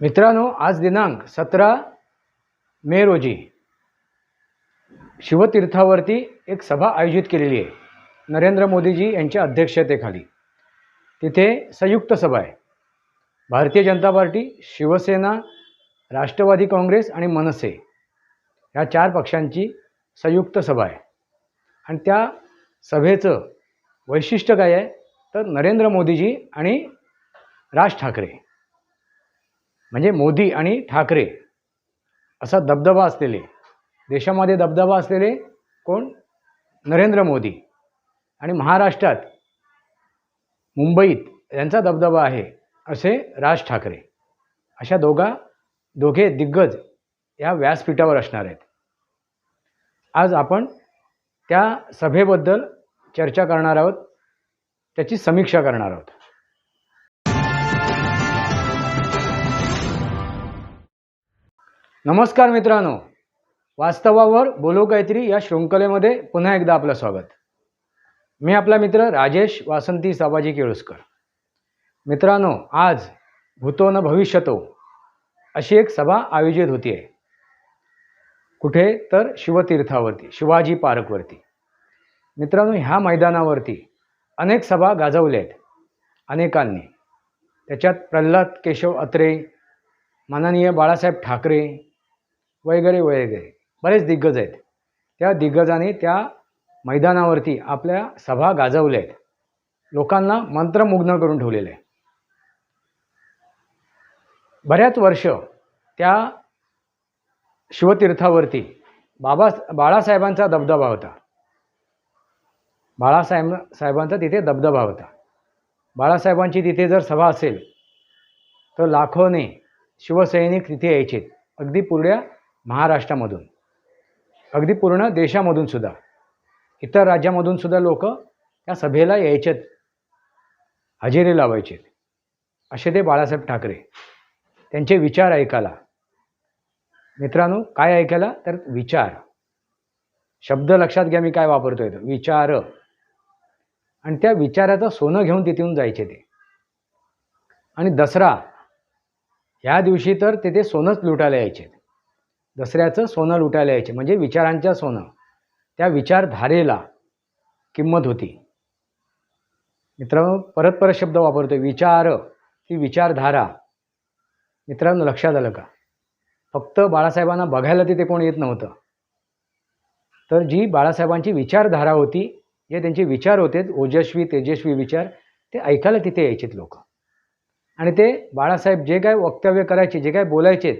मित्रांनो आज दिनांक सतरा मे रोजी शिवतीर्थावरती एक सभा आयोजित केलेली आहे नरेंद्र मोदीजी यांच्या अध्यक्षतेखाली. तिथे संयुक्त सभा आहे. भारतीय जनता पार्टी शिवसेना राष्ट्रवादी काँग्रेस आणि मनसे ह्या चार पक्षांची संयुक्त सभा आहे. आणि त्या सभेचं वैशिष्ट्य काय आहे? तर नरेंद्र मोदीजी आणि राज ठाकरे. म्हणजे मोदी आणि ठाकरे असा दबदबा असलेले देशामध्ये दबदबा असलेले कोण? नरेंद्र मोदी. आणि महाराष्ट्रात मुंबईत यांचा दबदबा आहे असे राज ठाकरे. अशा दोघा दोघे दिग्गज या व्यासपीठावर असणार आहेत. आज आपण त्या सभेबद्दल चर्चा करणार आहोत त्याची समीक्षा करणार आहोत. नमस्कार मित्रांनो. वास्तवावर बोलो काहीतरी या शृंखलेमध्ये पुन्हा एकदा आपलं स्वागत. मी आपला मित्र राजेश वासंती साबाजी केळुसकर. मित्रांनो आज भूतो न भविष्यतो अशी एक सभा आयोजित होती. आहे कुठे तर शिवतीर्थावरती शिवाजी पार्कवरती. मित्रांनो ह्या मैदानावरती अनेक सभा गाजवल्या आहेत अनेकांनी. त्याच्यात प्रल्हाद केशव अत्रे माननीय बाळासाहेब ठाकरे वगैरे वगैरे. बरेच दिग्गज आहेत. त्या दिग्गजांनी त्या मैदानावरती आपल्या सभा गाजवल्या आहेत लोकांना मंत्रमुग्ध करून ठेवलेलं. आहे बऱ्याच वर्ष त्या शिवतीर्थावरती बाबा बाळासाहेबांचा दबदबा होता. बाळासाहेब साहेबांचा तिथे दबदबा होता. बाळासाहेबांची तिथे जर सभा असेल तर लाखोने शिवसैनिक तिथे यायचे अगदी पूर्ण महाराष्ट्रामधून. अगदी पूर्ण देशामधून सुद्धा. इतर राज्यामधून सुद्धा लोक त्या सभेला यायचेत. हजेरी लावायचे असे ते बाळासाहेब ठाकरे. त्यांचे विचार ऐकायला. मित्रांनो काय ऐकायला? तर विचार. शब्द लक्षात घ्या मी काय वापरतोय तो. विचार. आणि त्या विचाराचं सोनं घेऊन तिथून जायचे ते. आणि दसरा. ह्या दिवशी तर तिथे सोनंच लुटायला यायचे दसऱ्याचं सोनं लुटायला यायचे. म्हणजे विचारांच्या सोनं. त्या विचारधारेला किंमत होती. मित्रांनो परत परत शब्द वापरतोय. विचार ही विचारधारा. मित्रांनो लक्षात आलं का? फक्त बाळासाहेबांना बघायला तिथे कोण येत नव्हतं. तर जी बाळासाहेबांची विचारधारा होती जे त्यांचे विचार होते ओजस्वी तेजस्वी विचार ते ऐकायला तिथे यायचेत लोक. आणि ते बाळासाहेब जे काय वक्तव्य करायचे जे काय बोलायचेत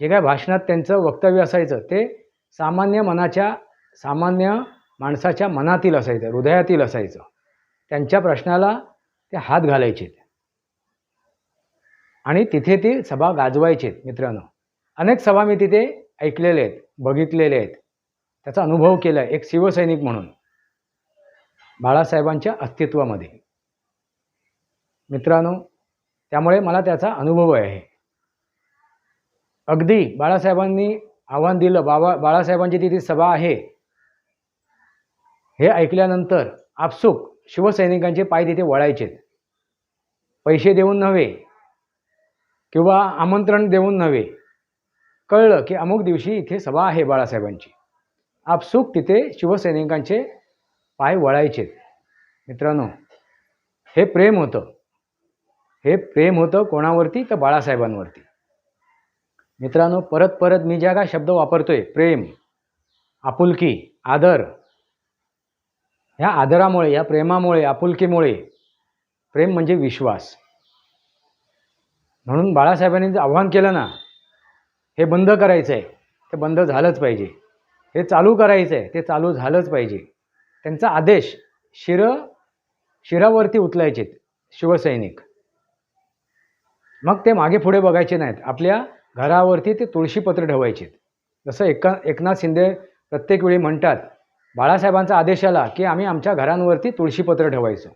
जे काय भाषणात त्यांचं वक्तव्य असायचं ते सामान्य मनाच्या सामान्य माणसाच्या मनातील असायचं हृदयातील असायचं. त्यांच्या प्रश्नाला ते हात घालायचे आणि तिथे ती सभा गाजवायचेत मित्रांनो. अनेक सभा मी तिथे ऐकलेले आहेत बघितलेले आहेत त्याचा अनुभव केला आहे एक शिवसैनिक म्हणून. बाळासाहेबांच्या अस्तित्वामध्ये. मित्रांनो त्यामुळे मला त्याचा अनुभव आहे. अगदी बाळासाहेबांनी आव्हान दिलं. बाबा बाळासाहेबांची तिथे सभा आहे. हे ऐकल्यानंतर आपसूक शिवसैनिकांचे पाय तिथे वळायचेत पैसे देऊन नव्हे किंवा आमंत्रण देऊन नव्हे. कळलं की अमुक दिवशी इथे सभा आहे बाळासाहेबांची. आपसूक तिथे शिवसैनिकांचे पाय वळायचेत मित्रांनो हे प्रेम होतं. हे प्रेम होतं कोणावरती? तर बाळासाहेबांवरती. मित्रांनो परत परत मी ज्या काय शब्द वापरतोय प्रेम आपुलकी आदर ह्या आदरामुळे या प्रेमामुळे आपुलकीमुळे प्रेम म्हणजे विश्वास. म्हणून बाळासाहेबांनी जे आव्हान केलं ना हे बंद करायचं आहे ते बंद झालंच पाहिजे. हे चालू करायचं आहे ते चालू झालंच पाहिजे. त्यांचा आदेश शिर शिरावरती उचलायचे शिवसैनिक. मग ते मागे पुढे बघायचे नाहीत. आपल्या घरावरती ते तुळशीपत्र ठेवायचेत. जसं एका एकनाथ शिंदे प्रत्येक वेळी म्हणतात बाळासाहेबांचा आदेश आला की आम्ही आमच्या घरांवरती तुळशीपत्र ठेवायचो.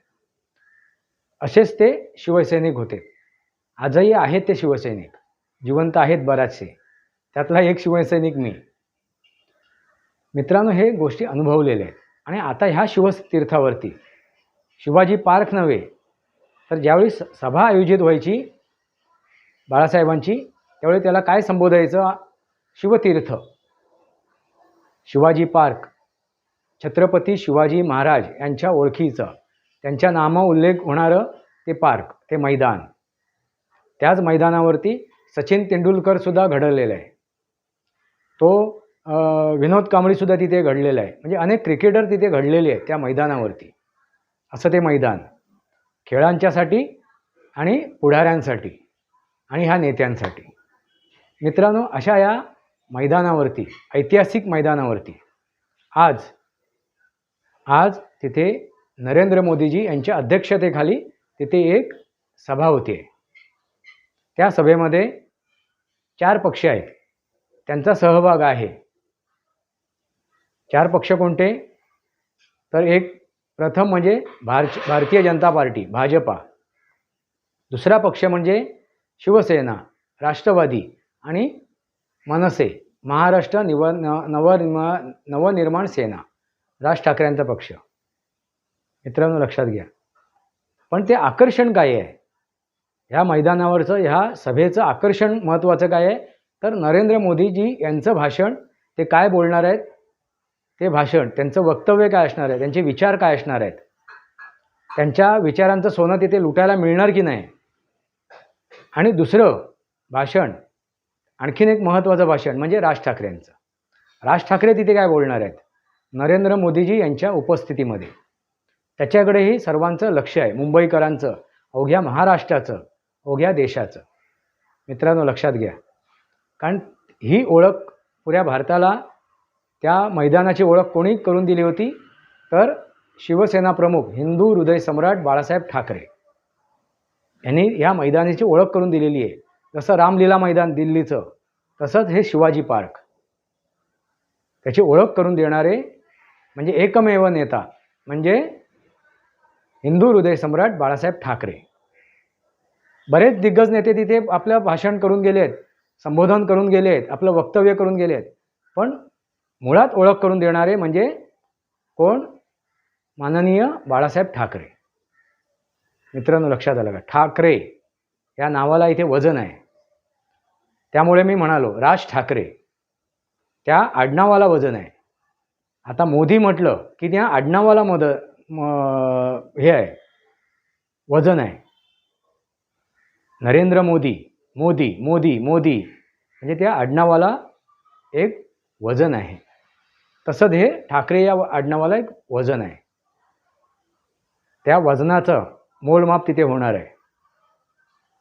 असेच ते शिवसैनिक होते. आजही आहेत ते शिवसैनिक. जिवंत आहेत बराचसे. त्यातला एक शिवसैनिक मी. मित्रांनो हे गोष्टी अनुभवलेल्या आहेत. आणि आता ह्या शिवतीर्थावरती. शिवाजी पार्क नव्हे तर ज्यावेळी स- सभा आयोजित व्हायची बाळासाहेबांची त्यावेळी त्याला काय संबोधायचं? शिवतीर्थ. शिवाजी पार्क. छत्रपती शिवाजी महाराज यांच्या ओळखीचं. त्यांच्या नामा उल्लेख होणारं ते पार्क ते मैदान. त्याच मैदानावरती सचिन तेंडुलकरसुद्धा घडवलेलं आहे. तो विनोद कांबळीसुद्धा तिथे घडलेला आहे. म्हणजे अनेक क्रिकेटर तिथे घडलेले आहेत त्या मैदानावरती. असं ते मैदान. खेळांच्यासाठी आणि पुढाऱ्यांसाठी आणि ह्या नेत्यांसाठी. मित्रांनो अशा या मैदानावरती ऐतिहासिक मैदानावरती आज आज तिथे नरेंद्र मोदीजी यांच्या अध्यक्षतेखाली तिथे एक सभा होते त्या सभेमध्ये चार पक्ष आहेत. त्यांचा सहभाग आहे. चार पक्ष कोणते? तर एक प्रथम म्हणजे भार भारतीय जनता पार्टी भाजपा. दुसरा पक्ष म्हणजे शिवसेना राष्ट्रवादी. आणि मनसे महाराष्ट्र निव नवनिर्मा नवनिर्माण सेना राज ठाकरेंचा पक्ष. मित्रांनो लक्षात घ्या. पण ते आकर्षण काय आहे? ह्या मैदानावरचं ह्या सभेचं आकर्षण महत्त्वाचं काय आहे? तर नरेंद्र मोदीजी यांचं भाषण ते काय बोलणार आहेत? ते भाषण त्यांचं वक्तव्य काय असणार आहे? त्यांचे विचार काय असणार आहेत? त्यांच्या विचारांचं सोनं तिथे लुटायला मिळणार की नाही? आणि दुसरं भाषण आणखीन एक महत्त्वाचं भाषण म्हणजे राज ठाकरेंचं. राज ठाकरे तिथे काय बोलणार आहेत? नरेंद्र मोदीजी यांच्या उपस्थितीमध्ये. त्याच्याकडेही सर्वांचं लक्ष आहे. मुंबईकरांचं अवघ्या महाराष्ट्राचं अवघ्या देशाचं. मित्रांनो लक्षात घ्या. कारण ही ओळख पुऱ्या भारताला त्या मैदानाची ओळख कोणी करून दिली होती तर शिवसेना प्रमुख हिंदू हृदय सम्राट बाळासाहेब ठाकरे यांनी या मैदानाची ओळख करून दिलेली आहे. जसं रामलीला मैदान दिल्लीचं तसंच हे शिवाजी पार्क. त्याची ओळख करून देणारे म्हणजे एकमेव नेता म्हणजे हिंदू हृदय सम्राट बाळासाहेब ठाकरे. बरेच दिग्गज नेते तिथे आपलं भाषण करून गेले आहेत संबोधन करून गेले आहेत आपलं वक्तव्य करून गेले आहेत पण मुळात ओळख करून देणारे म्हणजे कोण? माननीय बाळासाहेब ठाकरे. मित्रांनो लक्षात आलं का? ठाकरे. या नावाला इथे वजन आहे. त्यामुळे मी म्हणालो राज ठाकरे त्या आडनावाला वजन आहे. आता मोदी म्हटलं की त्या आडनावाला मद म- हे आहे वजन आहे. नरेंद्र मोदी मोदी मोदी मोदी म्हणजे त्या आडनावाला एक वजन आहे. तसंच हे ठाकरे या आडनावाला एक वजन आहे. त्या वजनाचं मोलमाप तिथे होणार आहे.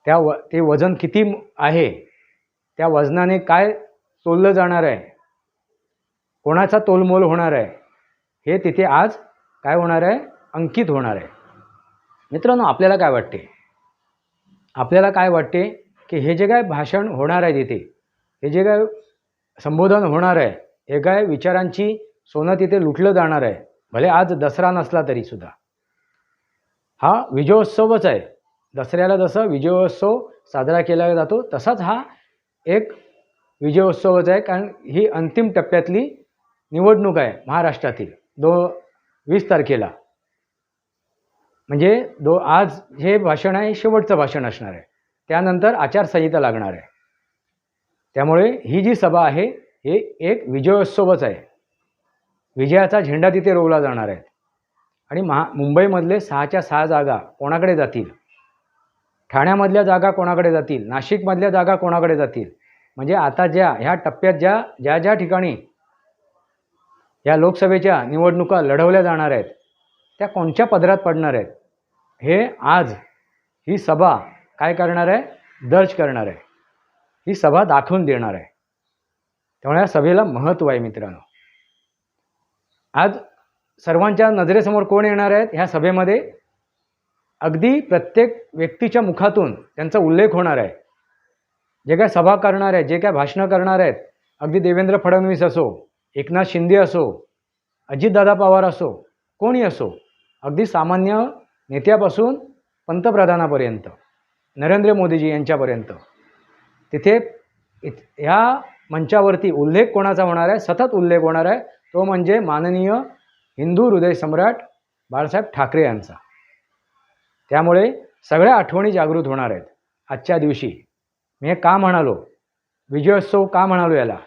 त्या व ते वजन किती आहे त्या वजनाने काय तोललं जाणार आहे? कोणाचा तोलमोल होणार आहे? हे तिथे आज काय होणार आहे? अंकित होणार आहे. मित्रांनो आपल्याला काय वाटते? आपल्याला काय वाटते की हे जे काय भाषण होणार आहे तिथे हे जे काय संबोधन होणार आहे हे काय विचारांची सोनं तिथे लुटलं जाणार आहे? भले आज दसरा नसला तरीसुद्धा हा विजयोत्सवच आहे. दसऱ्याला जसं विजयोत्सव साजरा केला जातो तसाच हा एक विजयोत्सवच आहे कारण ही अंतिम टप्प्यातली निवडणूक आहे महाराष्ट्रातील. दो वीस तारखेला. म्हणजे दो आज हे भाषण आहे शेवटचं भाषण असणार आहे. त्यानंतर आचारसंहिता लागणार आहे. त्यामुळे ही जी सभा आहे हे एक विजयोत्सवच आहे. विजयाचा झेंडा तिथे रोवला जाणार आहे. आणि महा मुंबईमधले सहाच्या सहा जागा कोणाकडे जातील? ठाण्यामधल्या जागा कोणाकडे जातील? नाशिकमधल्या जागा कोणाकडे जातील? म्हणजे आता ज्या ह्या टप्प्यात ज्या ज्या ज्या ठिकाणी या लोकसभेच्या निवडणुका लढवल्या जाणार आहेत त्या कोणत्या पदरात पडणार आहेत? हे आज ही सभा काय करणार आहे? दर्ज करणार आहे. ही सभा दाखवून देणार आहे. त्यामुळे या सभेला महत्त्व आहे मित्रांनो. आज सर्वांच्या नजरेसमोर कोण येणार आहेत? ह्या सभेमध्ये अगदी प्रत्येक व्यक्तीच्या मुखातून त्यांचा उल्लेख होणार आहे. जे काय सभा करणार आहेत जे काय भाषणं करणार आहेत अगदी देवेंद्र फडणवीस असो एकनाथ शिंदे असो अजितदादा पवार असो कोणी असो अगदी सामान्य नेत्यापासून पंतप्रधानापर्यंत नरेंद्र मोदीजी यांच्यापर्यंत. तिथे ह्या मंचावरती उल्लेख कोणाचा होणार आहे? सतत उल्लेख होणार आहे. तो म्हणजे माननीय हिंदू हृदय सम्राट बाळासाहेब ठाकरे यांचा. त्यामुळे सगळ्या आठवणी जागृत होणार आहेत. आजच्या दिवशी मी हे का म्हणालो? विजयोत्सव का म्हणालो याला?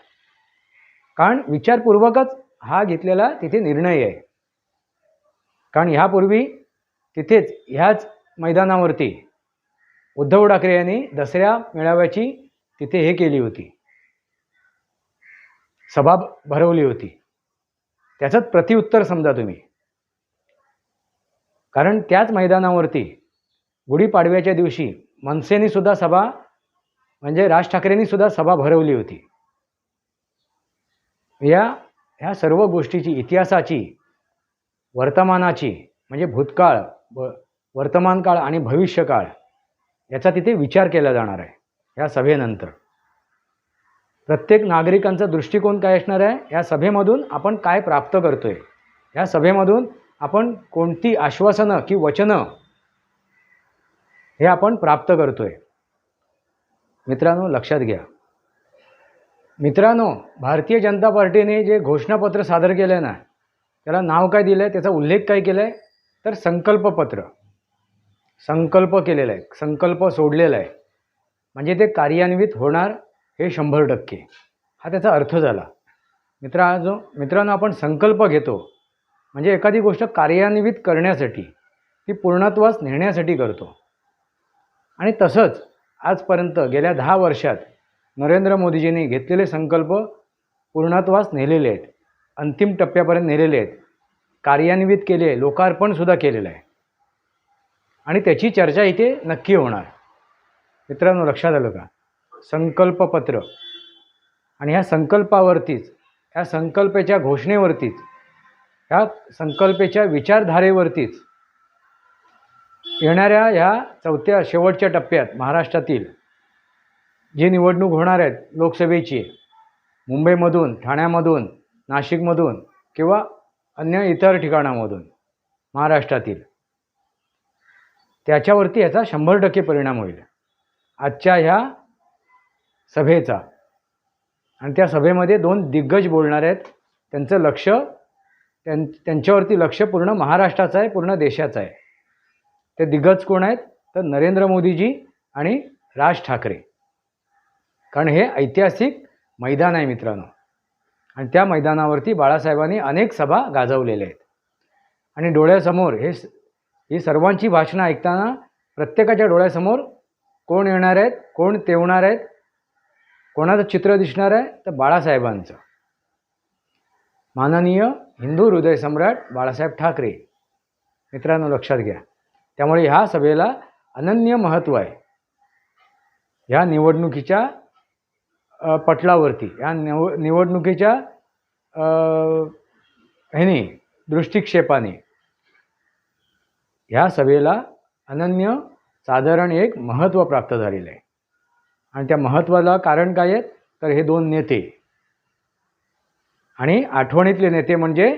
कारण विचारपूर्वकच हा घेतलेला तिथे निर्णय आहे. कारण ह्यापूर्वी तिथेच ह्याच मैदानावरती उद्धव ठाकरे यांनी दसऱ्या मेळाव्याची तिथे हे केली होती. सभा भरवली होती. त्याचंच प्रतिउत्तर समजा तुम्ही. कारण त्याच मैदानावरती गुढीपाडव्याच्या दिवशी मनसेने सुद्धा सभा म्हणजे राज ठाकरेंनी सुद्धा सभा भरवली होती. या ह्या सर्व गोष्टीची इतिहासाची वर्तमानाची म्हणजे भूतकाळ व वर्तमान काळ आणि भविष्यकाळ याचा तिथे विचार केला जाणार आहे या सभेनंतर. प्रत्येक नागरिकांचा दृष्टिकोन काय असणार आहे? या सभेमधून आपण काय प्राप्त करतोय? या सभेमधून आपण कोणती आश्वासनं की वचनं हे आपण प्राप्त करतो आहे मित्रांनो लक्षात घ्या. मित्रांनो भारतीय जनता पार्टीने जे घोषणापत्र सादर केलं आहे ना त्याला नाव काय दिलं आहे त्याचा उल्लेख काय केला आहे तर संकल्पपत्र. संकल्प केलेला आहे संकल्प सोडलेला आहे. म्हणजे ते कार्यान्वित होणार हे शंभर टक्के. हा त्याचा अर्थ झाला. मित्रांनो मित्रांनो आपण संकल्प घेतो म्हणजे एखादी गोष्ट कार्यान्वित करण्यासाठी ती पूर्णत्वास नेण्यासाठी करतो. आणि तसंच आजपर्यंत गेल्या दहा वर्षात नरेंद्र मोदीजींनी घेतलेले संकल्प पूर्णत्वास नेलेले आहेत. अंतिम टप्प्यापर्यंत नेलेले आहेत. कार्यान्वित केले लोकार्पणसुद्धा केलेलं आहे. आणि त्याची चर्चा इथे नक्की होणार. मित्रांनो लक्षात आलं का? संकल्पपत्र. आणि ह्या संकल्पावरतीच ह्या संकल्पाच्या घोषणेवरतीच ह्या संकल्पेच्या विचारधारेवरतीच येणाऱ्या ह्या चौथ्या शेवटच्या टप्प्यात महाराष्ट्रातील जी निवडणूक होणार आहेत लोकसभेची मुंबईमधून ठाण्यामधून नाशिकमधून किंवा अन्य इतर ठिकाणामधून महाराष्ट्रातील त्याच्यावरती याचा शंभर टक्के परिणाम होईल. आजच्या ह्या सभेचा आणि त्या सभेमध्ये दोन दिग्गज बोलणार आहेत त्यांचं लक्ष त्यां त्यांच्यावरती लक्ष पूर्ण महाराष्ट्राचं आहे पूर्ण देशाचं आहे. ते दिग्गज कोण आहेत? तर नरेंद्र मोदीजी आणि राज ठाकरे. कारण हे ऐतिहासिक मैदान आहे मित्रांनो. आणि त्या मैदानावरती बाळासाहेबांनी अनेक सभा गाजवलेल्या आहेत. आणि डोळ्यासमोर हे ही सर्वांची भाषणं ऐकताना प्रत्येकाच्या डोळ्यासमोर कोण येणार आहेत? कोण तेवणार आहेत? कोणाचं चित्र दिसणार आहे? तर बाळासाहेबांचं. माननीय हिंदू हृदय सम्राट बाळासाहेब ठाकरे. मित्रांनो लक्षात घ्या. त्यामुळे ह्या सभेला अनन्य महत्त्व आहे. ह्या निवडणुकीच्या पटलावरती या निव निवडणुकीच्या ह्याने दृष्टिक्षेपाने ह्या सभेला अनन्य साधारण एक महत्त्व प्राप्त झालेलं आहे. आणि त्या महत्त्वाला कारण काय आहेत? तर हे दोन नेते. आणि आठवणीतले नेते म्हणजे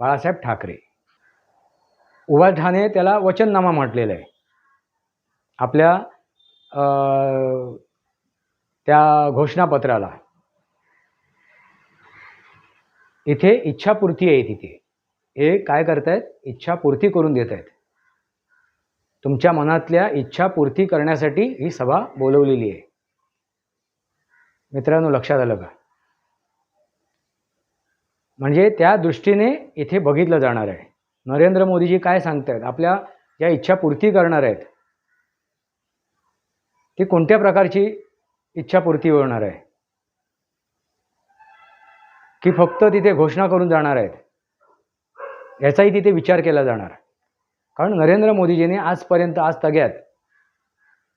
बाळासाहेब ठाकरे. उभाठाणे त्याला वचननामा म्हटलेलं आहे. आपल्या त्या घोषणापत्राला. इथे इच्छापूर्ती आहे तिथे. हे काय करतायत? इच्छापूर्ती करून देत आहेत तुमच्या मनातल्या इच्छापूर्ती करण्यासाठी ही सभा बोलवलेली आहे. मित्रांनो लक्षात आलं का? म्हणजे त्या दृष्टीने इथे बघितलं जाणार आहे. नरेंद्र मोदीजी काय सांगतायत? आपल्या ज्या इच्छापूर्ती करणार आहेत ती कोणत्या प्रकारची इच्छापूर्ती होणार आहे? की फक्त तिथे घोषणा करून जाणार आहेत? याचाही तिथे विचार केला जाणार. कारण नरेंद्र मोदीजींनी आजपर्यंत आज तग्यात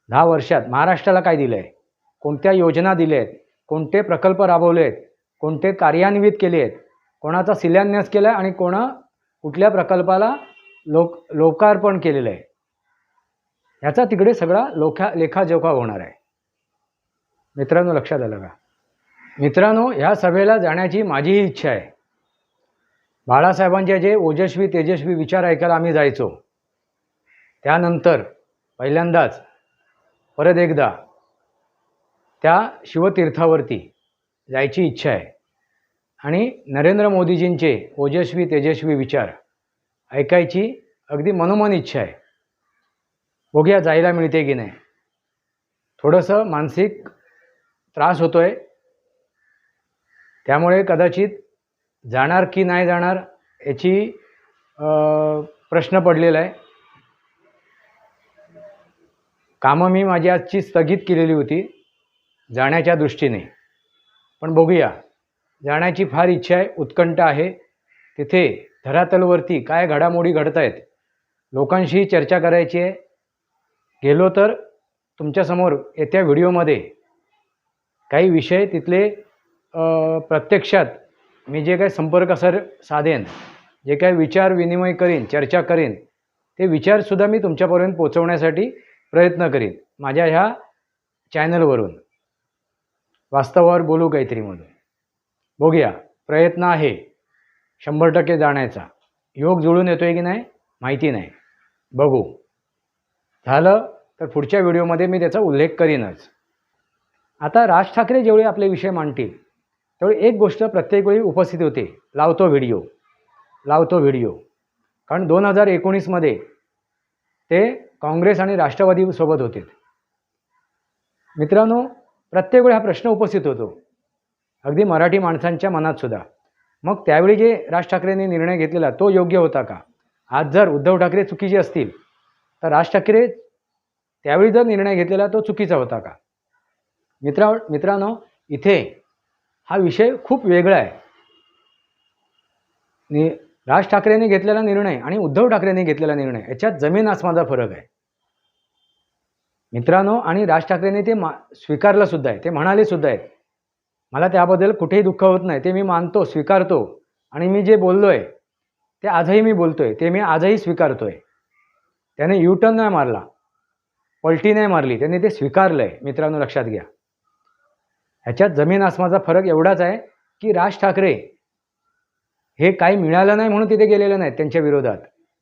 दहा वर्षात महाराष्ट्राला काय दिलं आहे कोणत्या योजना दिल्या आहेत कोणते प्रकल्प राबवले आहेत कोणते कार्यान्वित केले आहेत कोणाचा शिलान्यास केला आहे आणि कोणा कुठल्या प्रकल्पाला लोक लोकार्पण केलेलं आहे ह्याचा तिकडे सगळा लोखा लेखाजोखा होणार आहे. मित्रांनो लक्षात आलं का? मित्रांनो ह्या सभेला जाण्याची माझीही इच्छा आहे. बाळासाहेबांचे जे ओजस्वी तेजस्वी विचार ऐकायला आम्ही जायचो. त्यानंतर पहिल्यांदाच परत एकदा त्या शिवतीर्थावरती जायची इच्छा आहे. आणि नरेंद्र मोदीजींचे ओजस्वी तेजस्वी विचार ऐकायची अगदी मनोमन इच्छा आहे. बघूया जायला मिळते की नाही. थोडंसं मानसिक त्रास होतो आहे त्यामुळे कदाचित जाणार की नाही जाणार याची प्रश्न पडलेला आहे. कामं मी माझी आजची स्थगित केलेली होती जाण्याच्या दृष्टीने. पण बघूया. जाण्याची फार इच्छा आहे उत्कंठ आहे. तिथे धरातलवरती काय घडामोडी घडत आहेत लोकांशी चर्चा करायची आहे. गेलो तर तुमच्यासमोर येत्या व्हिडिओमध्ये. काही विषय तिथले प्रत्यक्षात मी जे काही संपर्क सर साधेन जे काही विचार विनिमय करीन चर्चा करीन ते विचारसुद्धा मी तुमच्यापर्यंत पोचवण्यासाठी प्रयत्न करीन माझ्या ह्या चॅनलवरून. वास्तवावर बोलू काहीतरी म्हणून. बघूया. प्रयत्न आहे. शंभर टक्के जाण्याचा. योग जुळून येतो आहे की नाही? माहिती नाही. बघू. झालं तर पुढच्या व्हिडिओमध्ये मी त्याचा उल्लेख करीनच. आता राज ठाकरे जेवढे आपले विषय मांडतील तेवढी एक गोष्ट प्रत्येक वेळी उपस्थित होते. लावतो व्हिडिओ. लावतो व्हिडिओ. कारण दोन हजार एकोणीसमध्ये ते काँग्रेस आणि राष्ट्रवादी सोबत होते. मित्रांनो प्रत्येक वेळी हा प्रश्न उपस्थित होतो. अगदी मराठी माणसांच्या मनात सुद्धा. मग त्यावेळी जे राज ठाकरेंनी निर्णय घेतलेला तो योग्य होता का? आज जर उद्धव ठाकरे चुकीचे असतील तर राज ठाकरे त्यावेळी जर निर्णय घेतलेला तो चुकीचा होता का? मित्रा मित्रांनो इथे हा विषय खूप वेगळा आहे. नि राज ठाकरेंनी घेतलेला निर्णय आणि उद्धव ठाकरेंनी घेतलेला निर्णय याच्यात जमीन आसमाचा फरक आहे. मित्रांनो आणि राज ठाकरेंनी ते मा स्वीकारलं सुद्धा आहे ते म्हणाले सुद्धा आहेत. मला त्याबद्दल कुठेही दुःख होत नाही. ते मी मानतो स्वीकारतो. आणि मी जे बोललो आहे ते आजही मी बोलतो आहे ते मी आजही स्वीकारतो आहे त्याने युटर्न नाही मारला. पलटी नाही मारली. त्यांनी ते स्वीकारलं आहे मित्रांनो लक्षात घ्या. ह्याच्यात जमीन आसमाचा फरक एवढाच आहे की राज ठाकरे हे काही मिळालं नाही म्हणून तिथे गेलेले नाहीत त्यांच्या विरोधात.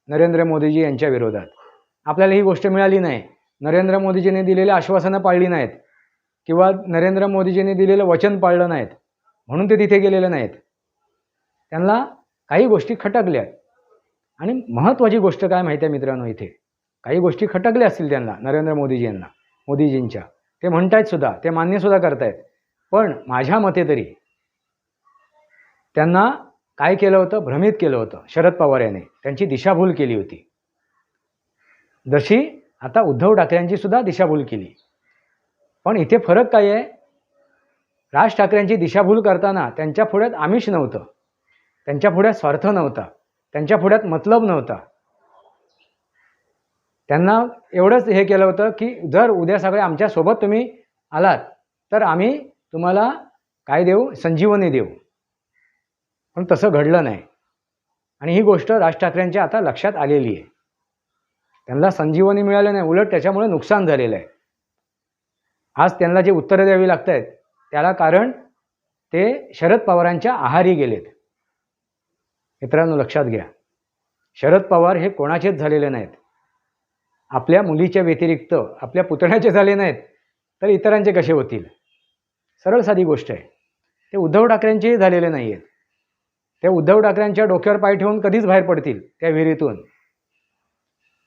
नरेंद्र मोदीजी यांच्या विरोधात. आपल्याला ही गोष्ट मिळाली नाही. नरेंद्र मोदीजींनी दिलेली आश्वासनं पाळली नाहीत. किंवा नरेंद्र मोदीजींनी दिलेलं वचन पाळलं नाहीत म्हणून ते तिथे गेलेले नाहीत. त्यांना काही गोष्टी खटकल्या. आणि महत्त्वाची गोष्ट काय माहिती आहे मित्रांनो इथे? काही गोष्टी खटकल्या असतील त्यांना नरेंद्र मोदीजी यांना मोदीजींच्या. ते म्हणतायत सुद्धा ते मान्यसुद्धा करतायत. पण माझ्या मते तरी त्यांना काय केलं होतं? भ्रमित केलं होतं शरद पवार यांनी. त्यांची दिशाभूल केली होती. जशी आता उद्धव ठाकरेंची सुद्धा दिशाभूल केली. पण इथे फरक काय आहे? राज ठाकरेंची दिशाभूल करताना त्यांच्या पुढ्यात आमिष नव्हतं. त्यांच्या पुढ्यात स्वार्थ नव्हता. त्यांच्या पुढ्यात मतलब नव्हता. त्यांना एवढंच हे केलं होतं की जर उद्या सगळे आमच्यासोबत तुम्ही आलात तर आम्ही तुम्हाला काय देऊ? संजीवनी देऊ. पण तसं घडलं नाही. आणि ही गोष्ट राज ठाकरेंच्या आता लक्षात आलेली आहे. त्यांना संजीवनी मिळालं नाही. उलट त्याच्यामुळे नुकसान झालेलं आहे. आज त्यांना जे उत्तरं द्यावी लागत आहेत त्याला कारण ते शरद पवारांच्या आहारी गेलेत. मित्रांनो लक्षात घ्या. शरद पवार हे कोणाचेच झालेले नाहीत. आपल्या मुलीच्या व्यतिरिक्त आपल्या पुतण्याचे झाले नाहीत तर इतरांचे कसे होतील? सरळ साधी गोष्ट आहे. ते उद्धव ठाकरेंचेही झालेले नाही आहेत ते उद्धव ठाकरेंच्या डोक्यावर पाय ठेवून कधीच बाहेर पडतील त्या विहिरीतून.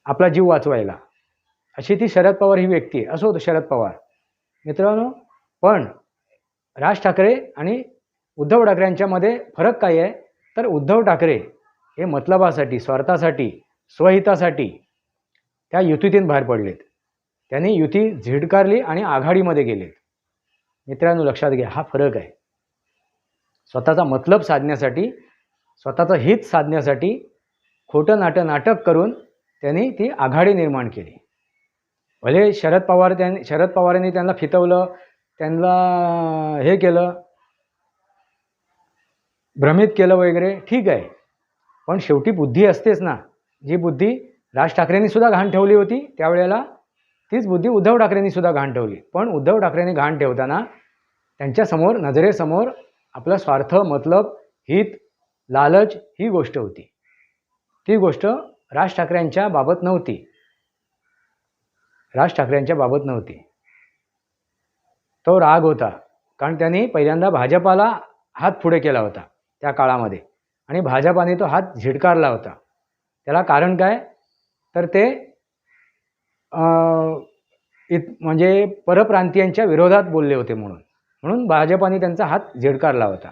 आपला जीव वाचवायला. अशी ती शरद पवार ही व्यक्ती आहे. असो शरद पवार. मित्रांनो पण राज ठाकरे आणि उद्धव ठाकरेंच्यामध्ये फरक काय आहे? तर उद्धव ठाकरे हे मतलबासाठी स्वार्थासाठी स्वहितासाठी त्या युतीतून बाहेर पडलेत. त्यांनी युती झिडकारली आणि आघाडीमध्ये गेलेत. मित्रांनो लक्षात घ्या हा फरक आहे. स्वतःचा मतलब साधण्यासाठी स्वतःचं हित साधण्यासाठी खोटं नाटं नाटक करून त्यांनी ती आघाडी निर्माण केली. भले शरद पवार त्यांनी शरद पवारांनी त्यांना फितवलं त्यांना हे केलं भ्रमित केलं वगैरे ठीक आहे. पण शेवटी बुद्धी असतेच ना. जी बुद्धी राज ठाकरेंनी सुद्धा घाण ठेवली होती त्यावेळेला तीच बुद्धी उद्धव ठाकरेंनी सुद्धा घाण ठेवली. पण उद्धव ठाकरेंनी घाण ठेवताना त्यांच्यासमोर नजरेसमोर आपला स्वार्थ मतलब हित लालच ही गोष्ट होती. ती गोष्ट राज ठाकरेंच्या बाबत नव्हती. राज ठाकरेंच्या बाबत नव्हती. तो राग होता कारण त्यांनी पहिल्यांदा भाजपाला हात पुढे केला होता त्या काळामध्ये आणि भाजपाने तो हात झिडकारला होता. त्याला कारण काय? तर ते इत म्हणजे परप्रांतीयांच्या विरोधात बोलले होते म्हणून. म्हणून भाजपाने त्यांचा हात झिडकारला होता.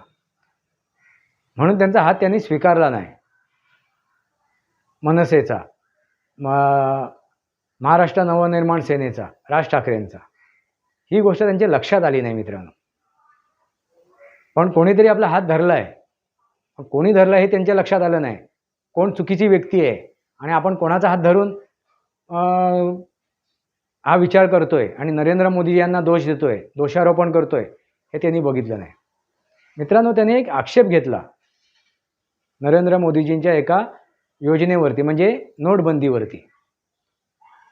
म्हणून त्यांचा हात त्यांनी स्वीकारला नाही. मनसेचा. म महाराष्ट्र नवनिर्माण सेनेचा राज ठाकरेंचा. ही गोष्ट त्यांच्या लक्षात आली नाही मित्रांनो. पण कोणीतरी आपला हात धरला आहे पण कोणी धरला हे त्यांच्या लक्षात आलं नाही. कोण चुकीची व्यक्ती आहे आणि आपण कोणाचा हात धरून हा विचार करतोय आणि नरेंद्र मोदी यांना दोष देतोय दोषारोपण करतोय हे त्यांनी बघितलं नाही. मित्रांनो त्यांनी एक आक्षेप घेतला. नरेंद्र मोदीजींच्या एका योजनेवरती म्हणजे नोटबंदीवरती.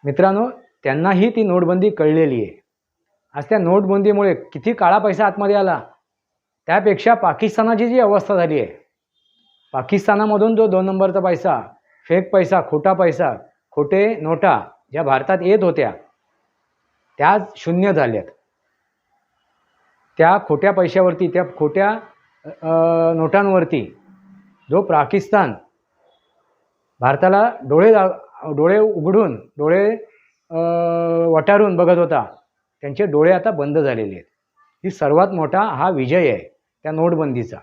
मित्रांनो त्यांनाही ती नोटबंदी कळलेली आहे. आज त्या नोटबंदीमुळे किती काळा पैसा आतमध्ये आला? त्यापेक्षा पाकिस्तानाची जी अवस्था झाली आहे पाकिस्तानामधून जो दोन नंबरचा पैसा फेक पैसा खोटा पैसा खोटे नोटा ज्या भारतात येत होत्या त्या शून्य झाल्यात. त्या खोट्या पैशावरती त्या खोट्या नोटांवरती जो पाकिस्तान भारताला डोळे दा- डोळे उघडून डोळे वटारून बघत होता. त्यांचे डोळे आता बंद झालेले आहेत. ही सर्वात मोठा हा विजय आहे त्या नोटबंदीचा.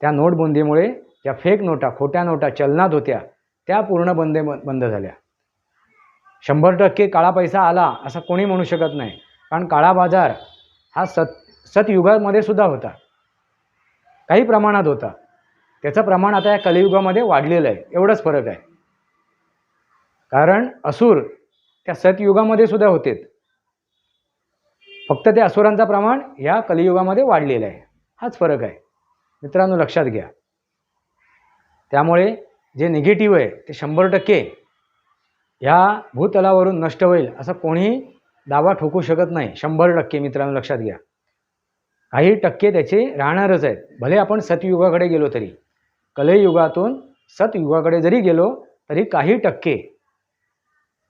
त्या नोटबंदीमुळे ज्या फेक नोटा खोट्या नोटा चलनात होत्या त्या पूर्ण बंदे बंद झाल्या. शंभर टक्के काळा पैसा आला असं कोणी म्हणू शकत नाही. कारण काळा बाजार हा सत सतयुगामध्ये सुद्धा होता. काही प्रमाणात होता. त्याचं प्रमाण आता या कलियुगामध्ये वाढलेलं आहे. एवढंच फरक आहे. कारण असुर त्या सतयुगामध्ये सुद्धा होतेत फक्त त्या असुरांचा प्रमाण या कलियुगामध्ये वाढलेलं आहे. हाच फरक आहे. मित्रांनो लक्षात घ्या. त्यामुळे जे निगेटिव्ह आहे ते शंभर टक्के ह्या भूतलावरून नष्ट होईल असं कोणीही दावा ठोकू शकत नाही. शंभर टक्के मित्रांनो लक्षात घ्या. काही टक्के त्याचे राहणारच आहेत. भले आपण सतयुगाकडे गेलो तरी कलयुगातून सतयुगाकडे जरी गेलो तरी काही टक्के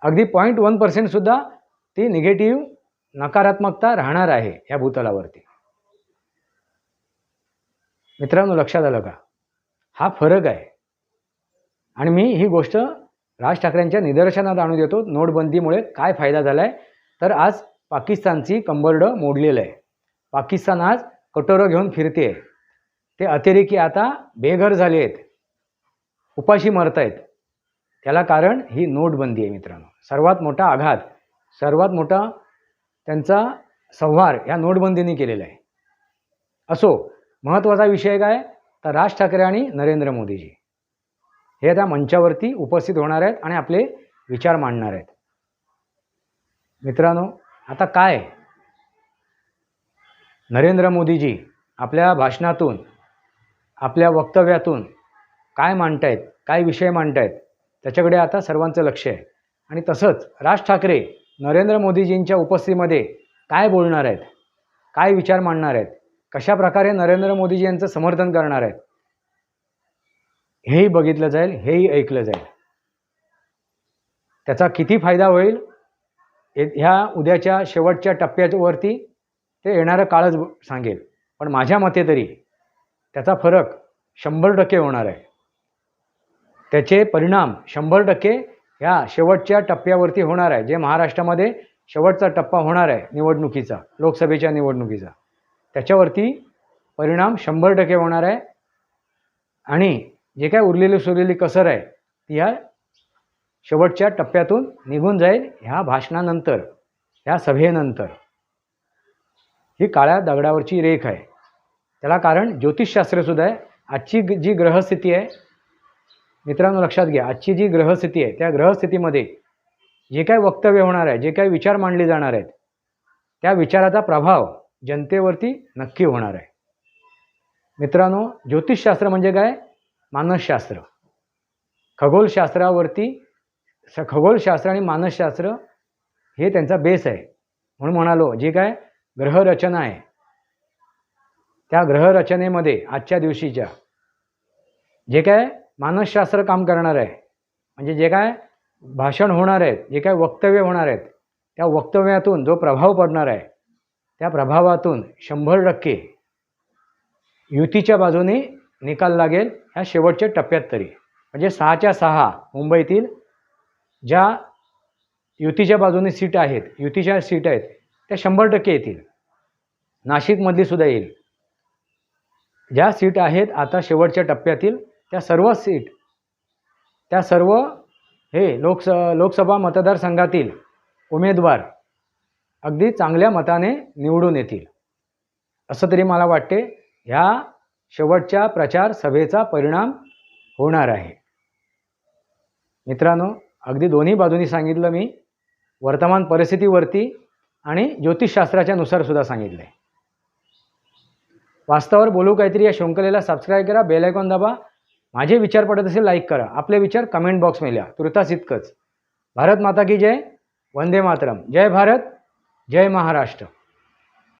अगदी पॉईंट वन पर्सेंटसुद्धा ती निगेटिव्ह नकारात्मकता राहणार आहे या भूतलावरती. मित्रांनो लक्षात आलं का? हा फरक आहे. आणि मी ही गोष्ट राज ठाकरेंच्या निदर्शनात आणून देतो. नोटबंदीमुळे काय फायदा झाला आहे तर आज पाकिस्तानची कंबरडं मोडलेलं आहे. पाकिस्तान आज कटोरं घेऊन फिरते ते अतिरेकी आता बेघर झाले आहेत उपाशी मरत आहेत त्याला कारण ही नोटबंदी आहे मित्रांनो. सर्वात मोठा आघात सर्वात मोठा त्यांचा संहार ह्या नोटबंदीने केलेला आहे. असो महत्त्वाचा विषय काय? तर राज ठाकरे आणि नरेंद्र मोदीजी. हे त्या मंचावरती उपस्थित होणार आहेत आणि आपले विचार मांडणार आहेत. मित्रांनो आता काय? नरेंद्र मोदीजी आपल्या भाषणातून आपल्या वक्तव्यातून काय मांडतायत काय विषय मांडतायत? त्याच्याकडे आता सर्वांचं लक्ष आहे. आणि तसंच राज ठाकरे नरेंद्र मोदीजींच्या उपस्थितीमध्ये काय बोलणार आहेत? काय विचार मांडणार आहेत? कशा प्रकारे नरेंद्र मोदीजी यांचं समर्थन करणार आहेत? हेही बघितलं जाईल हेही ऐकलं जाईल. त्याचा किती फायदा होईल? ह्या उद्याच्या शेवटच्या टप्प्यावरती ते येणारं काळच सांगेल. पण माझ्या मते तरी त्याचा फरक शंभर टक्के होणार आहे. त्याचे परिणाम शंभर टक्के ह्या शेवटच्या टप्प्यावरती होणार आहे. जे महाराष्ट्रामध्ये शेवटचा टप्पा होणार आहे निवडणुकीचा लोकसभेच्या निवडणुकीचा. त्याच्यावरती परिणाम शंभर टक्के होणार आहे. आणि जे काय उरलेली सुरलेली कसर आहे ती ह्या शेवटच्या टप्प्यातून निघून जाईल ह्या भाषणानंतर ह्या सभेनंतर. ही काळ्या दगडावरची रेख आहे. त्याला कारण ज्योतिषशास्त्रसुद्धा आहे. आजची जी ग्रहस्थिती आहे मित्रांनो लक्षात घ्या आजची जी ग्रहस्थिती आहे त्या ग्रहस्थितीमध्ये जे काय वक्तव्य होणार आहे जे काय विचार मांडले जाणार आहेत त्या विचाराचा प्रभाव जनतेवरती नक्की होणार आहे. मित्रांनो ज्योतिषशास्त्र म्हणजे काय? मानसशास्त्र. खगोलशास्त्रावरती स खगोलशास्त्र आणि मानसशास्त्र हे त्यांचा बेस आहे. म्हणून म्हणालो जे काय? ग्रहरचना आहे. त्या ग्रहरचनेमध्ये आजच्या दिवशीच्या जे काय? मानसशास्त्र काम करणार आहे. म्हणजे जे काय भाषण होणार आहेत जे काय वक्तव्य होणार आहेत त्या वक्तव्यातून जो प्रभाव पडणार आहे त्या प्रभावातून शंभर टक्के युतीच्या बाजूने निकाल लागेल ह्या शेवटच्या टप्प्यात तरी. म्हणजे सहाच्या सहा मुंबईतील ज्या युतीच्या बाजूने सीट आहेत युतीच्या सीट आहेत त्या शंभर टक्के येतील. नाशिकमधली सुद्धा येईल. ज्या सीट आहेत आता शेवटच्या टप्प्यातील त्या सर्व सीट त्या सर्व हे लोकस लोकसभा मतदारसंघातील उमेदवार अगदी चांगल्या मताने निवडून येतील. असं तरी मला वाटते ह्या शेवटच्या प्रचार सभेचा परिणाम होणार आहे. मित्रांनो अगदी दोन्ही बाजूनी सांगितलं मी वर्तमान परिस्थितीवरती आणि ज्योतिषशास्त्राच्या नुसार सुद्धा सांगितलं आहे वास्तवावर बोलू काहीतरी या शृंखलेला सबस्क्राईब करा बेल आयकॉन दाबा माझे विचार पडत असेल लाईक करा. आपले विचार कमेंट बॉक्समध्ये लिहा. तुर्तास इतकंच. भारत माता की जय. वंदे मातरम. जय भारत जय महाराष्ट्र.